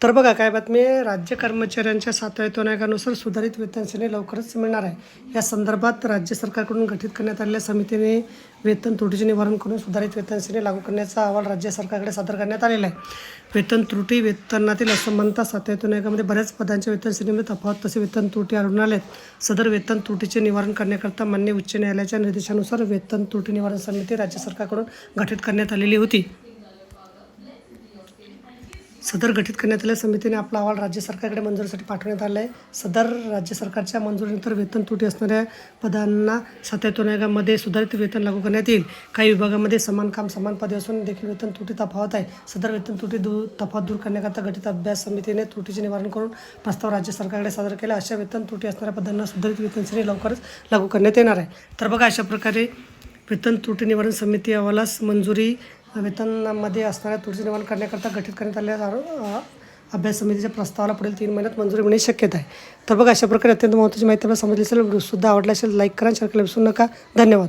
तर बघा काय बातमी आहे? राज्य कर्मचाऱ्यांच्या सातव्या वेतन आयोगानुसार सुधारित वेतन श्रेणी लवकरच मिळणार आहे. या संदर्भात राज्य सरकारकडून गठीत करण्यात आलेल्या समितीने वेतन त्रुटीचे निवारण करून सुधारित वेतन श्रेणी लागू करण्याचा अहवाल राज्य सरकारकडे सादर करण्यात आलेला आहे. वेतन त्रुटी वेतनातील असमानता सातव्या वेतन आयोगामध्ये बऱ्याच पदांच्या वेतन श्रेणीमध्ये तफावत तसे वेतन त्रुटी आढळून आल्यात सदर वेतन त्रुटीचे निवारण करण्याकरता मान्य उच्च न्यायालयाच्या निर्देशानुसार वेतन त्रुटी निवारण समिती राज्य सरकारकडून गठीत करण्यात आलेली होती. सदर गठीत करण्यात आलेल्या समितीने आपला अहवाल राज्य सरकारकडे मंजुरीसाठी पाठवण्यात आला आहे सदर राज्य सरकारच्या मंजुरीनंतर वेतन त्रुटी असणाऱ्या पदांना सत्यात्तर आयोगामध्ये सुधारित वेतन लागू करण्यात येईल. काही विभागामध्ये समान काम समान पदे असून देखील वेतन त्रुटी तफावत आहे. सदर वेतन त्रुटी दूर तफावत दूर करण्याकरता गठीत अभ्यास समितीने त्रुटीचे निवारण करून प्रस्ताव राज्य सरकारकडे सादर केला. अशा वेतन त्रुटी असणाऱ्या पदांना सुधारित वेतन श्रेणी लवकरच लागू करण्यात येणार आहे. तर बघा अशा प्रकारे वेतन त्रुटी निवारण समिती अहवालास मंजुरी वेतनामध्ये असणाऱ्या तुळशी निर्माण करण्याकरता गठीत करण्यात आलेल्या अभ्यास समितीच्या प्रस्तावाला पुढील तीन महिन्यात मंजुरी मिळण्याची शक्यता आहे. तर बघा अशा प्रकारे अत्यंत महत्त्वाची माहिती आपल्याला समजली असेल सुद्धा आवडला असेल लाईक करा शेअर करायला विसरू नका. धन्यवाद.